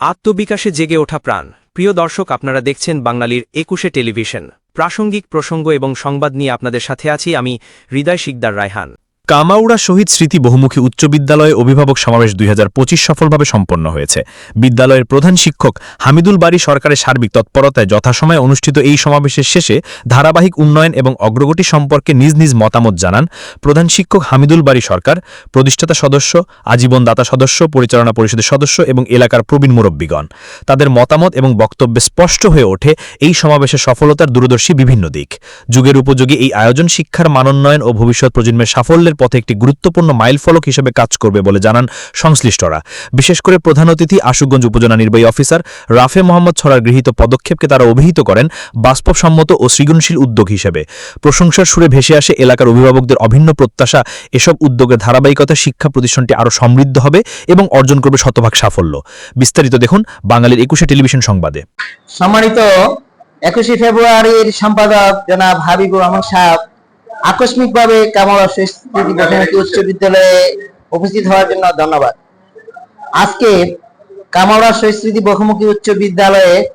আত্মবিকাশে জেগে ওঠা প্রাণ। প্রিয় দর্শক, আপনারা দেখছেন বাঙালির একুশে টেলিভিশন। প্রাসঙ্গিক প্রসঙ্গ এবং সংবাদ নিয়ে আপনাদের সাথে আছি আমি হৃদয় শিকদার রায়হান। কামাউড়া শহীদ স্মৃতি বহুমুখী উচ্চ বিদ্যালয়ে অভিভাবক সমাবেশ দুই হাজার পঁচিশ সফলভাবে সম্পন্ন হয়েছে। বিদ্যালয়ের প্রধান শিক্ষক হামিদুল বাড়ি সরকারের সার্বিক তৎপরতায় যথাসময়ে অনুষ্ঠিত এই সমাবেশের শেষে ধারাবাহিক উন্নয়ন এবং অগ্রগতি সম্পর্কে নিজ নিজ মতামত জানান প্রধান শিক্ষক হামিদুল বাড়ি সরকার, প্রতিষ্ঠাতা সদস্য আজীবন দাতা সদস্য, পরিচালনা পরিষদের সদস্য এবং এলাকার প্রবীণ মুরব্বীগণ। তাদের মতামত এবং বক্তব্যে স্পষ্ট হয়ে ওঠে এই সমাবেশের সফলতার দূরদর্শী বিভিন্ন দিক। যুগের উপযোগী এই আয়োজন শিক্ষার মানোন্নয়ন ও ভবিষ্যৎ প্রজন্মের সাফল্যের পথে একটি গুরুত্বপূর্ণ মাইলফলক হিসেবে কাজ করবে বলে জানান সংশ্লিষ্টরা। বিশেষ করে প্রধান অতিথি আশুগঞ্জ উপজেলা নির্বাহী অফিসার রাফে মোহাম্মদ ছড়ার গৃহীত পদক্ষেপকে তারা অভিহিত করেন বাস্তবসম্মত ও সৃজনশীল উদ্যোগ হিসেবে। প্রশংসার সুরে ভেসে আসে এলাকার অভিভাবকদের অভিন্ন প্রত্যাশা, এসব উদ্যোগের ধারাবাহিকতা, শিক্ষা প্রতিষ্ঠানটি আরও সমৃদ্ধ হবে এবং অর্জন করবে শতভাগ সাফল্য। বিস্তারিত দেখুন বাঙালির একুশে টেলিভিশন সংবাদে। সম্মানিত একুশে ফেব্রুয়ারির সম্পাদক জনাব হাবিবুর রহমান সাহেব আকস্মিকভাবে কামাল উচ্চ বিদ্যালয়ে উপস্থিত হওয়ার জন্য ধন্যবাদ। আজকে কামাড়া সংস্কৃতি বহুমুখী উচ্চ বিদ্যালয়ে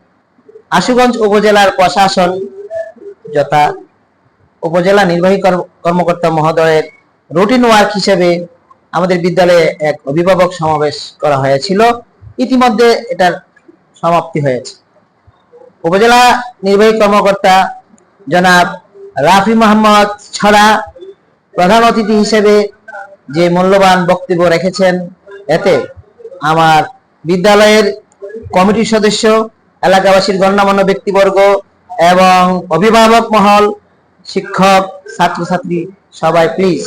আশুগঞ্জ উপজেলার প্রশাসন যথা উপজেলা নির্বাহী কর্ম- কর্মকর্তা মহোদয়ের রুটিন ওয়ার্ক হিসেবে আমাদের বিদ্যালয়ে এক অভিভাবক সমাবেশ করা হয়েছিল। ইতিমধ্যে এটার সমাপ্তি হয়েছে। উপজেলা নির্বাহী কর্মকর্তা জনাব রাফি মোহাম্মদ ছড়া প্রধান অতিথি হিসেবে যে মূল্যবান বক্তব্য রেখেছেন, এতে আমার বিদ্যালয়ের কমিটির সদস্য, এলাকাবাসীর গণ্যমান্য ব্যক্তিবর্গ এবং অভিভাবক মহল, শিক্ষক, ছাত্রছাত্রী সবাই প্লিজ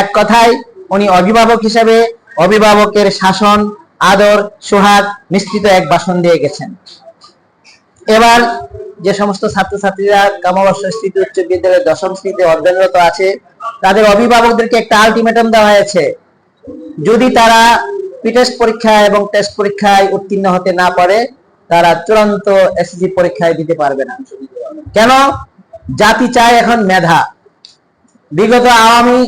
এক কথায়, উনি অভিভাবক হিসেবে অভিভাবকের শাসন, আদর, সোহাগ মিশ্রিত এক ভাষণ দিয়ে গেছেন। এবার যে সমস্ত ছাত্রছাত্রীরা কামাবর্ষ স্থিতি উচ্চ বিদ্যালয়ের দশম শ্রেণীতে অধ্যয়নরত আছে, তাদের অভিভাবকদেরকে একটা আলটিমেটাম দেওয়া হয়েছে। যদি তারা টেস্ট পরীক্ষা এবং টেস্ট পরীক্ষায় উত্তীর্ণ হতে না পারে, তারা চূড়ান্ত এসএসসি পরীক্ষায় দিতে পারবে না। কেন? জাতি চায় এখন মেধা। বিগত আওয়ামী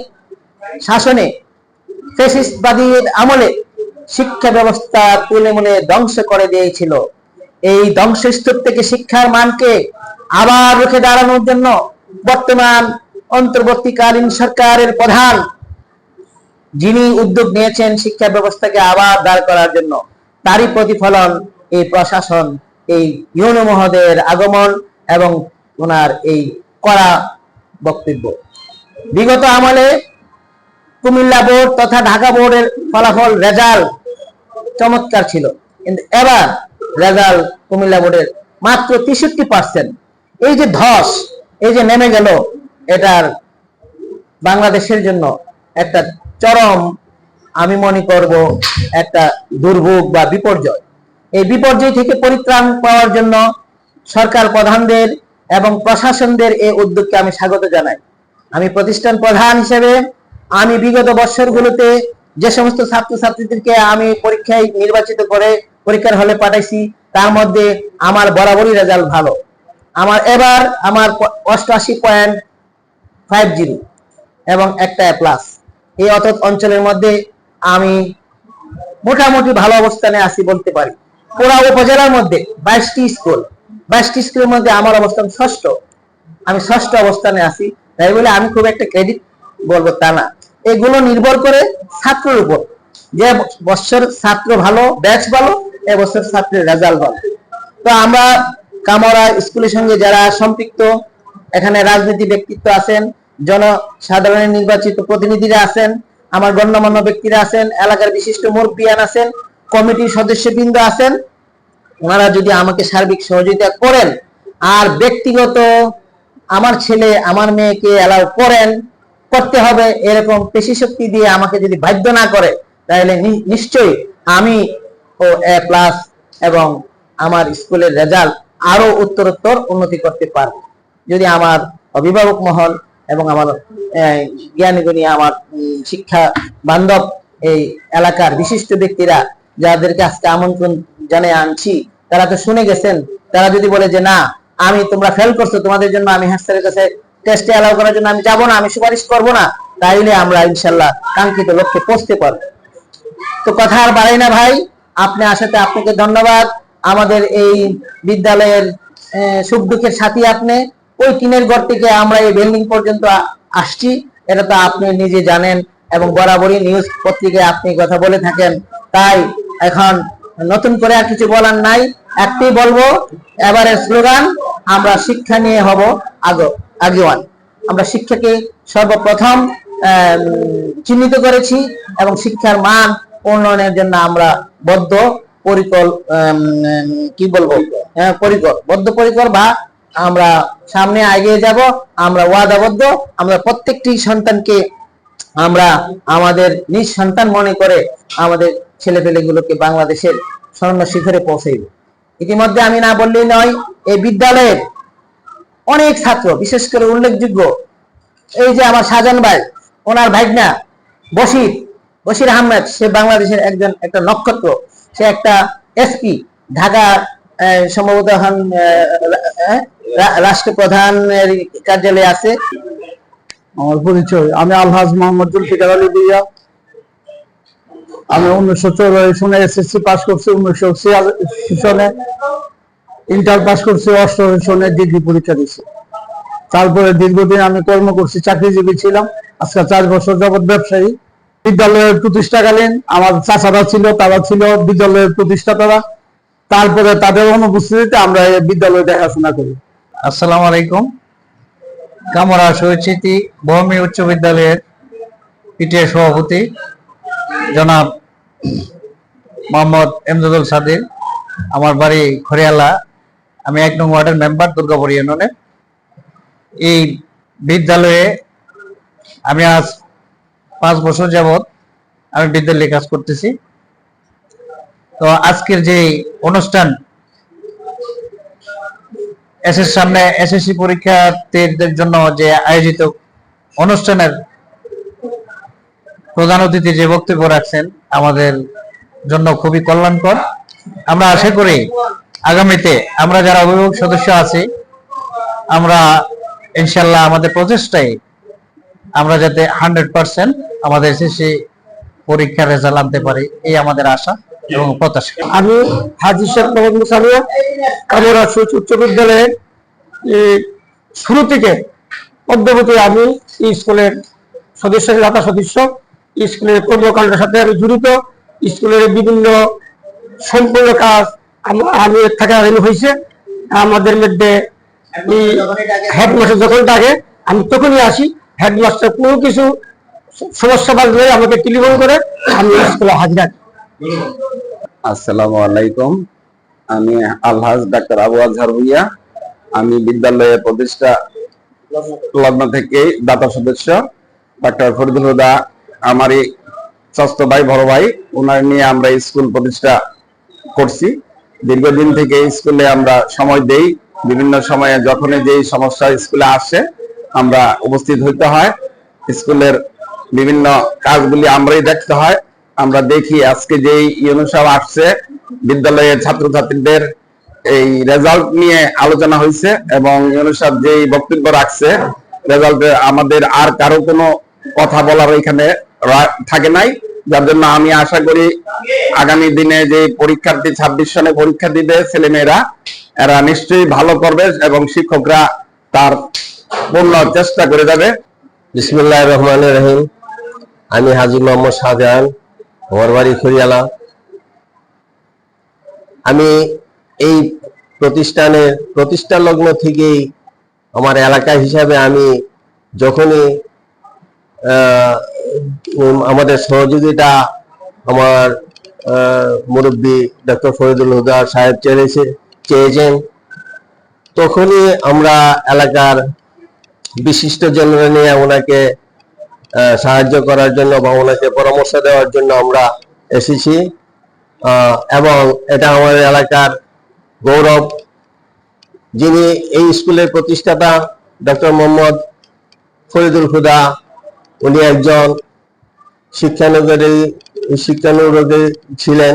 শাসনে ফেসিস্টবাদীর আমলে শিক্ষা ব্যবস্থা তুলে মুলে ধ্বংস করে দিয়েছিল। এই ধ্বংসস্তূপ থেকে শিক্ষার মানকে আবার রুখে দাঁড়ানোর জন্য বর্তমান অন্তর্বর্তীকালীন সরকারের প্রধান যিনি উদ্যোগ নিয়েছেন শিক্ষা ব্যবস্থাকে আবার দাঁড় করার জন্য, তারই প্রতিফলন এই প্রশাসন, এই ইউনো মহোদয়ের আগমন এবং ওনার এই কড়া বক্তব্য। বিগত আমলে কুমিল্লা বোর্ড তথা ঢাকা বোর্ডের ফলাফল রেজাল্ট চমৎকার ছিল। কিন্তু এবার রেজাল্ট কুমিল্লা বোর্ডের মাত্র তেষট্টি পার্সেন্ট এই যে ধস, এই যে নেমে গেল, এটার বাংলাদেশের জন্য একটা চরম, আমি মনে করব, একটা দুর্ভোগ বা বিপর্যয়। এই বিপর্যয় থেকে পরিত্রাণ পাওয়ার জন্য সরকার প্রধানদের এবং প্রশাসনদের এই উদ্যোগকে আমি স্বাগত জানাই। আমি প্রতিষ্ঠান প্রধান হিসেবে আমি বিগত বছরগুলোতে যে সমস্ত ছাত্রছাত্রীদেরকে আমি পরীক্ষায় নির্বাচিত করে পরীক্ষার হলে পাঠাইছি, তার মধ্যে আমার বরাবরই রেজাল্ট ভালো। আমার এবার আমার অষ্টআশি পয়েন্ট ফাইভ জিরো এবং একটা প্লাস এই অর্থাৎ অঞ্চলের মধ্যে আমি মোটামুটি ভালো অবস্থানে আছি বলতে পারি। পুরা উপজেলার মধ্যে বাইশটি স্কুল। বাইশটি স্কুলের মধ্যে আমার অবস্থান ষষ্ঠ। আমি ষষ্ঠ অবস্থানে আছি। তাই বলে আমি খুব একটা ক্রেডিট বলব তা না। এগুলো নির্ভর করে ছাত্রের উপর। যে বৎসর ছাত্র ভালো ব্যাচ ভালো এবছর ছাত্রের রেজাল্ট ভালো তো আমরা কামরা স্কুলের সঙ্গে যারা সম্পৃক্ত, এখানে রাজনীতি ব্যক্তিত্ব আছেন, জনসাধারণের নির্বাচিত প্রতিনিধিরা আছেন, আমার গণ্যমান্য ব্যক্তিরা আছেন, এলাকার বিশিষ্ট মুরব্বিয়ান আছেন, কমিটির সদস্যবৃন্দ আছেন, ওনারা যদি আমাকে সার্বিক সহযোগিতা করেন আর ব্যক্তিগত আমার ছেলে, আমার মেয়েকে অ্যালাউ করেন, করতে হবে, এরকম পেশি শক্তি দিয়ে আমাকে যদি বাধ্য না করে, তাহলে নিশ্চয়ই আমি ও এ প্লাস এবং আমার স্কুলের রেজাল্ট আরও উত্তরোত্তর উন্নতি করতে পারব। যদি আমার অভিভাবক মহল এবং আমার জ্ঞানীগুণী, আমার শিক্ষা বান্ধব এই এলাকার বিশিষ্ট ব্যক্তিরা যাদেরকে আজকে আমন্ত্রণ জানিয়ে আনছি, তারা তো শুনে গেছেন। তারা যদি বলে যে, না, আমি তোমরা ফেল করছ, তোমাদের জন্য আমি হাস্তারের কাছে টেস্টে অ্যালাউ করার জন্য আমি যাব না, আমি সুপারিশ করব না, তাইলে আমরা ইনশাল্লাহ কাঙ্ক্ষিত লক্ষ্যে পৌঁছতে পারব। তো কথা আর বাড়াই না ভাই। আপনি আসাতে আপনাকে ধন্যবাদ। আমাদের এই বিদ্যালয়ের সুখ দুঃখের সাথী আপনি। ওই টিনের ঘর থেকে আমরা এই বিল্ডিং পর্যন্ত আসছি। এটা তো আপনি নিজে জানেন এবং বরাবরই নিউজ পত্রিকায় আপনি কথা বলে থাকেন। তাই এখন নতুন করে আর কিছু বলার নাই। একটি বলব, এবারের স্লোগান, আমরা শিক্ষা নিয়ে হব আগ, আগেওয়ান। আমরা শিক্ষাকে সর্বপ্রথম চিহ্নিত করেছি এবং শিক্ষার মান উন্নয়নের জন্য আমরা বদ্ধ পরিকল কি বলব? হ্যাঁ, পরিকর বদ্ধ পরিকর বা আমরা সামনে এগিয়ে যাব আমরা ওয়াদাবদ্ধ আমরা প্রত্যেকটি সন্তানকে আমরা আমাদের নিজ সন্তান মনে করে আমাদের ছেলেপেলেগুলোকে বাংলাদেশের স্বর্ণ শিখরে পৌঁছাইব ইতিমধ্যে আমি না বললেই নয় এই বিদ্যালয়ের অনেক ছাত্র বিশেষ করে উল্লেখযোগ্য এই যে আমার সাজান ভাই ওনার ভাইগনা বশির বশির আহমেদ, সে বাংলাদেশের একজন, একটা নক্ষত্র। সে একটা এসপি ঢাকা সম্ভবত এখন রাষ্ট্রপ্রধানের কার্যালয়ে আছে। আমার পরিচয়, আমি আলহাজ মোহাম্মদ জুলফিকার আলী দিয়া। আমি উনিশশো চৌরাশি সনে এসএসসি পাস করছি, উনিশশো ছিয়াশি সনে ইন্টার পাস করছি, অষ্টআশি সনে ডিগ্রি পরীক্ষা দিছি। তারপরে দীর্ঘদিন আমি কর্ম করছি, চাকরিজীবী ছিলাম। আজকে চার বছর যাবৎ ব্যবসায়ী। বিদ্যালয়ের প্রতিষ্ঠাকালীন আমার চাচারা ছিল, তারা ছিল বিদ্যালয়ের প্রতিষ্ঠাতারা। তারপরে তাদের অনুপস্থিতিতে আমরা বিদ্যালয়ে দেখাশোনা করি। আসসালামু আলাইকুম। কামরা শহীদ বহমি উচ্চ বিদ্যালয়ের পিটিএ সভাপতি, জনাব মোহাম্মদ এমদাদুল সাদির। আমার বাড়ি খরিয়ালা আমি এক নং ওয়ার্ডের মেম্বার, দুর্গাপুর ইউনিয়নের। এই বিদ্যালয়ে আমি আজ পাঁচ বছর যাবৎ আমি বিদ্যালয়ে কাজ করতেছি। তো আজকের যে অনুষ্ঠান, এসএস সামনে এসএসসি পরীক্ষার্থীদের জন্য যে আয়োজিত অনুষ্ঠানের প্রধান অতিথি যে বক্তব্য রাখছেন, আমাদের জন্য খুবই কল্যাণকর। আমরা আশা করি আগামীতে আমরা যারা অভিভাবক সদস্য আছি, আমরা ইনশাল্লাহ আমাদের প্রচেষ্টায় আমরা যাতে হান্ড্রেড পার্সেন্ট আমাদের এসএসসি পরীক্ষার রেজাল্ট আনতে পারি, এই আমাদের আশা এবং প্রত্যাশা। আমি হাজি শেখ উচ্চ বিদ্যালয়ের শুরু থেকে অদ্যবধি আমি স্কুলের সদস্য দাতা সদস্য স্কুলের কর্মকাণ্ডের সাথে আমি জড়িত স্কুলের বিভিন্ন সম্পূর্ণ কাজ আম- থাকাকালীন হয়েছে। আমাদের মধ্যে হেডমাস্টার যখন ডাকে, আমি তখনই আসি। হেডমাস্টার কোনো কিছু সমস্যা বাজলে আমাকে টেলিফোন করে আমি স্কুলে হাজিরা। আসসালামু আলাইকুম। আমি আলহাজ ডাক্তার আবু আজহার ভুইয়া। আমি বিদ্যালয়ের প্রতিষ্ঠা লগ্ন থেকে দাতা সদস্য ডাক্তার ফরিদুল হুদা। আমারই ষষ্ঠ ভাই, বড় ভাই, ওনার নিয়ে আমরা স্কুল প্রতিষ্ঠা করছি। দীর্ঘদিন থেকে স্কুলে আমরা সময় দেই। বিভিন্ন সময়ে যখনই যেই সমস্যা স্কুলে আসে আমরা উপস্থিত হইতে হয়। স্কুলের বিভিন্ন কাজগুলি আমরাই দেখতে হয়। আমরা দেখি আজকে যেই ইউনুসাব আসছে, বিদ্যালয়ের ছাত্রছাত্রীদের এই রেজাল্ট নিয়ে আলোচনা হয়েছে এবং ইউনুসাব যেই বক্তব্য রাখছে রেজাল্টে আমাদের আর কারও কোনো কথা বলার এখানে থাকে নাই। যার জন্য আমি আশা করি আগামী দিনে যে পরীক্ষার্থী, ছাব্বিশ সনে পরীক্ষা দিবে ছেলেমেয়েরা, এরা নিশ্চয়ই ভালো করবে এবং শিক্ষকরা তার পূর্ণ চেষ্টা করে যাবে। বিসমুল্লাহ রহমান রহিম। আমি হাজি মোহাম্মদ শাহজাহান আমার বাড়ি খরিয়ালা আমি এই প্রতিষ্ঠানের প্রতিষ্ঠা লগ্ন থেকেই আমার এলাকা হিসাবে আমি যখনই আমাদের সহযোগিতা আমার মুরব্বী ডক্টর ফরিদুল হুদা সাহেব চেয়েছে চেয়েছেন, তখনই আমরা এলাকার বিশিষ্ট জনরা নিয়ে ওনাকে সাহায্য করার জন্য বা ওনাকে পরামর্শ দেওয়ার জন্য আমরা এসেছি। এবং এটা আমাদের এলাকার গৌরব। যিনি এই স্কুলের প্রতিষ্ঠাতা, ডক্টর মোহাম্মদ ফরিদুল হুদা, উনি একজন শিক্ষানগরী শিক্ষানুরাগী ছিলেন।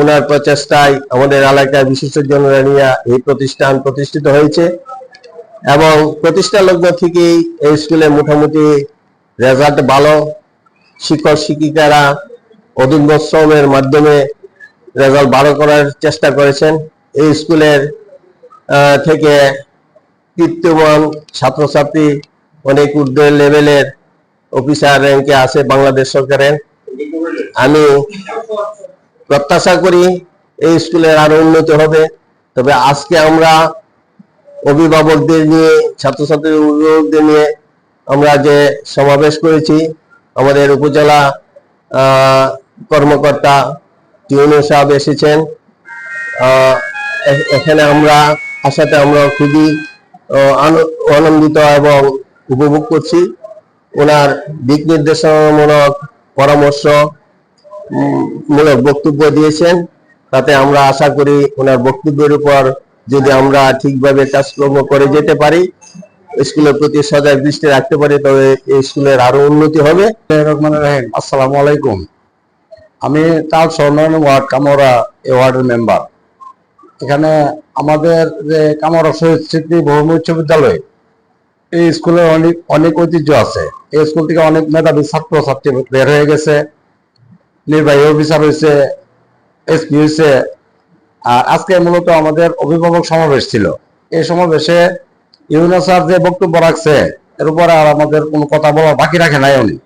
ওনার প্রচেষ্টায় আমাদের এলাকার বিশিষ্ট জনরা নিয়ে এই প্রতিষ্ঠান প্রতিষ্ঠিত হয়েছে। এবং প্রতিষ্ঠা লগ্ন থেকেই এই স্কুলে মোটামুটি রেজাল্ট ভালো। শিক্ষক শিক্ষিকারা অদম্য শ্রমের মাধ্যমে রেজাল্ট ভালো করার চেষ্টা করেছেন। এই স্কুলের থেকে কীর্তিমান ছাত্রছাত্রী অনেক ঊর্ধ্ব লেভেলের অফিসার র্যাঙ্কে আছে বাংলাদেশ সরকারের। আমি প্রত্যাশা করি এই স্কুলের আরও উন্নতি হবে। তবে আজকে আমরা অভিভাবকদের নিয়ে, ছাত্রছাত্রীর অভিভাবকদের নিয়ে আমরা যে সমাবেশ করেছি, আমাদের উপজেলা কর্মকর্তা টিউনু সাহেব এসেছেন। এখানে আমরা আসাতে আমরা খুবই আন- আনন্দিত এবং উপভোগ করছি। ওনার দিক নির্দেশনামূলক পরামর্শ মূলক বক্তব্য দিয়েছেন। তাতে আমরা আশা করি ওনার বক্তব্যের উপর যদি আমরা ঠিকভাবে কাজকর্ম করে যেতে পারি স্কুলের প্রতি সজাগ দৃষ্টি রাখতে পারি তবে এই স্কুলের আরও উন্নতি হবে। রহমান রাহিম। আসসালামু আলাইকুম। আমি তাল স্বর্ণ ওয়ার্ড কামরা এ ওয়ার্ডের মেম্বার। এখানে আমাদের যে কামরা শহীদ স্মৃতি বহুমুখী উচ্চ বিদ্যালয় এই স্কুলের অনেক অনেক ঐতিহ্য আছে। এই স্কুল থেকে অনেক মেধাবী ছাত্র ছাত্রী বের হয়ে গেছে। নির্বাহী অফিসার হয়েছে এসপি হয়েছে আর আজকে মূলত আমাদের অভিভাবক সমাবেশ ছিল। এই সমাবেশে ইউনাসার যে বক্তব্য রাখছে, এর উপরে আর আমাদের কোনো কথা বলা বাকি রাখে নাই উনি।